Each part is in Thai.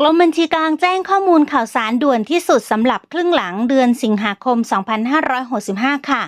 กรมบัญชีกลางแจ้งข้อมูลข่าวสารด่วนที่สุดสำหรับครึ่งหลังเดือนสิงหาคม 2565 ค่ะ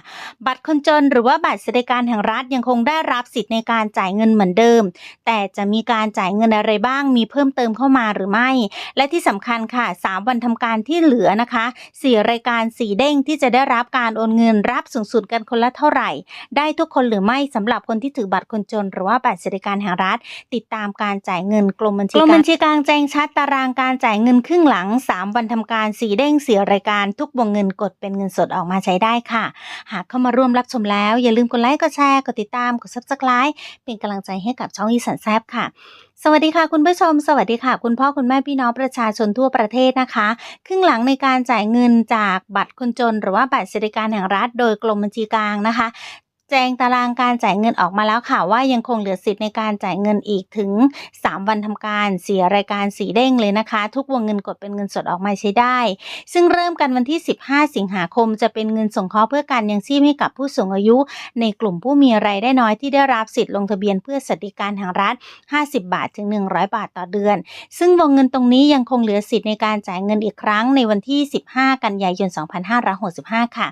บัตรคนจนหรือว่าบัตรสวัสดิการแห่งรัฐยังคงได้รับสิทธิ์ในการจ่ายเงินเหมือนเดิม แต่จะมีการจ่ายเงินอะไรบ้างมีเพิ่มเติมเข้ามาหรือไม่ และที่สำคัญค่ะ 3 วันทำการที่เหลือนะคะ 4 รายการ 4 เด้งที่จะได้รับการโอนเงินรับสูงสุดกันคนละเท่าไหร่ ได้ทุกคนหรือไม่สำหรับคนที่ถือบัตรคนจน หรือว่าบัตรสวัสดิการแห่งรัฐ ติดตามการจ่ายเงินกรมบัญชีกรมบัญชีกลางแจ้งชัดตารางการจ่ายเงินครึ่งหลัง 3 วันทำการ4เด้ง4รายการทุกวงเงินกดเป็นเงินสดออกมาใช้ได้ค่ะ หากเข้ามาร่วมรับชมแล้ว อย่าลืมกดไลค์กดแชร์กดติดตามกด subscribe เป็นกำลังใจให้กับช่องอีสันแซบค่ะ สวัสดีค่ะคุณผู้ชม สวัสดีค่ะ คุณพ่อคุณแม่พี่น้องประชาชนทั่วประเทศนะคะ ครึ่งหลังในการจ่ายเงินจากบัตรคนจน หรือว่าบัตรสวัสดิการแห่งรัฐ โดยกรมบัญชีกลางนะคะ แจงตารางการจ่ายเงินออกมาแล้วค่ะ ว่ายังคงเหลือสิทธิ์ในการจ่ายเงินอีกถึง 3 วันทำการเสียรายการสีเด้งเลยนะคะ ทุกวงเงินกดเป็นเงินสดออกมาใช้ได้ ซึ่งเริ่มกันวันที่ 15 สิงหาคม จะเป็นเงินสงเคราะห์เพื่อการยังชีพให้กับผู้สูงอายุ ในกลุ่มผู้มีรายได้น้อยที่ได้รับสิทธิ์ลงทะเบียนเพื่อสวัสดิการแห่งรัฐ 50 บาทถึง 100 บาทต่อเดือน ซึ่งวงเงินตรงนี้ยังคงเหลือสิทธิ์ในการจ่ายเงินอีกครั้งในวันที่ 15 กันยายน 2565 ค่ะ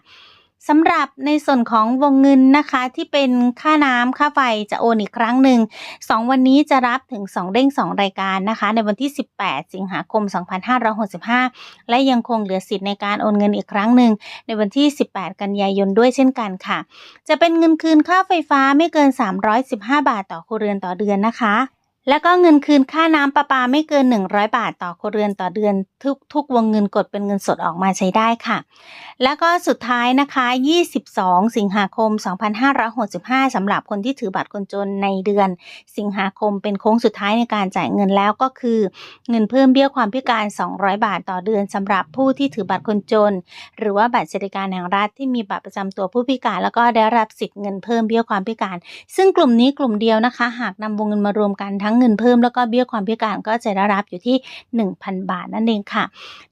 สำหรับในส่วนของวงเงินนะคะที่เป็นค่าน้ำค่าไฟจะโอนอีกครั้งหนึ่ง2 วันนี้จะรับถึง 2 เด้ง 2 รายการนะคะ ในวันที่ 18 สิงหาคม 2565 และยังคงเหลือสิทธิ์ในการโอนเงินอีกครั้งหนึ่งในวันที่ 18 กันยายนด้วยเช่นกันค่ะ จะเป็นเงินคืนค่าไฟฟ้าไม่เกิน 315 บาทต่อครัวเรือนต่อเดือนนะคะ แล้วก็เงินคืนค่าน้ำประปาไม่เกิน 100 บาทต่อครัวเรือนต่อเดือนทุกทุกวงเงินกดเป็นเงินสดออกมาใช้ได้ค่ะ แล้วก็สุดท้ายนะคะ 22 สิงหาคม 2565สำหรับคนที่ถือบัตรคนจนในเดือน สิงหาคมเป็นโค้งสุดท้ายในการจ่ายเงินแล้วก็คือ เงินเพิ่มเบี้ยความพิการ 200 บาทต่อเดือนสำหรับผู้ที่ถือบัตรคนจน หรือว่าบัตรสวัสดิการแห่งรัฐที่มีบัตรประจำตัวผู้พิการ แล้วก็ได้รับสิทธิ์เงินเพิ่มเบี้ยความพิการ ซึ่งกลุ่มนี้กลุ่มเดียวนะคะ หากนำวงเงินมารวมกันทั้งเงินเพิ่มแล้วก็เบี้ยความพิการก็จะได้รับอยู่ที่ 1,000 บาทนั่นเองค่ะ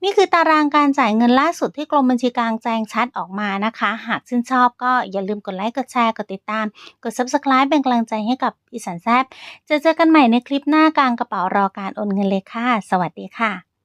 นี่คือตารางการจ่ายเงินล่าสุดที่กรมบัญชีกลางแจ้งชัดออกมานะคะ หากชื่นชอบก็อย่าลืมกดไลค์กดแชร์กดติดตาม กด subscribe เป็นกำลังใจให้กับอีสันแซบจะเจอกันใหม่ในคลิปหน้ากลางกระเป๋ารอการโอนเงินเลยค่ะ สวัสดีค่ะ